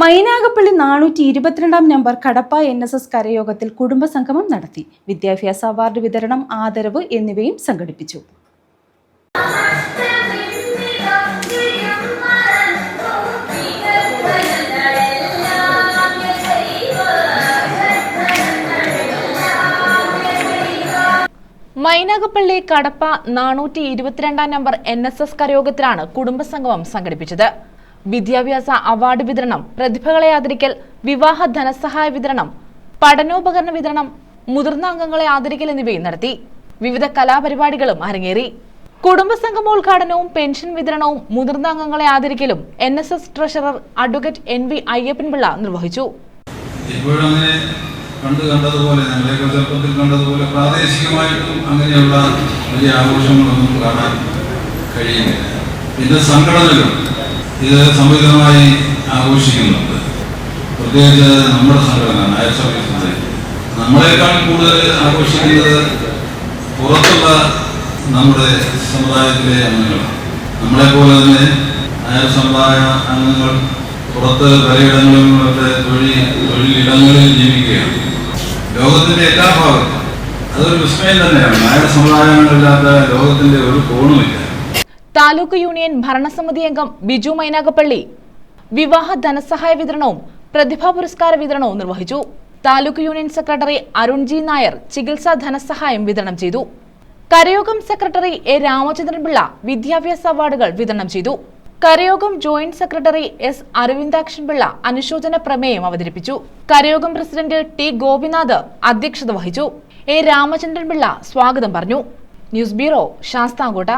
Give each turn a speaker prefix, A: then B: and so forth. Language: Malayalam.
A: മൈനാഗപ്പള്ളി നാനൂറ്റി ഇരുപത്തിരണ്ടാം number Kadappa N S S കരയോഗത്തിൽ കുടുംബസംഗമം നടത്തി. വിദ്യാഭ്യാസ അവാർഡ് വിതരണം ആദരവ് എന്നിവയും സംഘടിപ്പിച്ചു.
B: മൈനാഗപ്പള്ളി കടപ്പ നാനൂറ്റി ഇരുപത്തിരണ്ടാം നമ്പർ എൻ എസ് എസ് കരയോഗത്തിലാണ് കുടുംബസംഗമം സംഘടിപ്പിച്ചത്. വിദ്യാഭ്യാസ അവാർഡ് വിതരണം പ്രതിഭകളെ ആദരിക്കൽ വിവാഹ ധനസഹായ വിതരണം പഠനോപകരണ വിതരണം മുതിർന്ന അംഗങ്ങളെ ആദരിക്കൽ എന്നിവയും നടത്തി. വിവിധ കലാപരിപാടികളും അരങ്ങേറി. കുടുംബസംഗമോദ്ഘാടനവും പെൻഷൻ വിതരണവും മുതിർന്ന അംഗങ്ങളെ ആദരിക്കലും N S S treasurer advocate N V Ayyappan Pillai നിർവഹിച്ചു.
C: ഇപ്പോഴും അങ്ങനെ പണ്ട് കണ്ടതുപോലെ ഞങ്ങളെയൊക്കെ ചെറുപ്പത്തിൽ കണ്ടതുപോലെ പ്രാദേശികമായിട്ടും അങ്ങനെയുള്ള വലിയ ആഘോഷങ്ങളൊന്നും കാണാൻ കഴിയുന്നില്ല. പിന്നെ സംഘടനകൾ. ഇത് സംയുക്തമായി ആഘോഷിക്കുന്നുണ്ട്. പ്രത്യേകിച്ച് നമ്മുടെ സംഘടന നായർ സർവീസ് നമ്മളെക്കാൾ കൂടുതൽ ആഘോഷിക്കുന്നത് പുറത്തുള്ള നമ്മുടെ സമുദായത്തിലെ അംഗങ്ങളാണ്. നമ്മളെപ്പോലെ തന്നെ നായർ സമുദായ അംഗങ്ങൾ പുറത്ത് പലയിടങ്ങളിലും അവരുടെ തൊഴിൽ തൊഴിലിടങ്ങളിൽ ജീവിക്കുകയാണ്. ലോകത്തിന്റെ എല്ലാ ഭാഗത്തും. അതൊരു വിസ്മയം തന്നെയാണ്. നായർ സമുദായങ്ങളില്ലാത്ത ലോകത്തിന്റെ ഒരു കോണുമില്ല.
B: താലൂക്ക് യൂണിയൻ ഭരണസമിതി അംഗം ബിജു മൈനാഗപ്പള്ളി വിവാഹ ധനസഹായ വിതരണവും പ്രതിഭാ പുരസ്കാര വിതരണവും നിർവഹിച്ചു. Taluk union secretary Arun G Nair ചികിത്സാ ധനസഹായം വിതരണം ചെയ്തു. കരയോഗം സെക്രട്ടറി എ രാമചന്ദ്രൻപിള്ള വിദ്യാഭ്യാസ അവാർഡുകൾ വിതരണം ചെയ്തു. കരയോഗം joint secretary S Aravindakshan Pillai അനുശോചന പ്രമേയം അവതരിപ്പിച്ചു. കരയോഗം പ്രസിഡന്റ് ടി ഗോപിനാഥ് അധ്യക്ഷത വഹിച്ചു. എ രാമചന്ദ്രൻപിള്ള സ്വാഗതം പറഞ്ഞു. News bureau Sasthamkotta.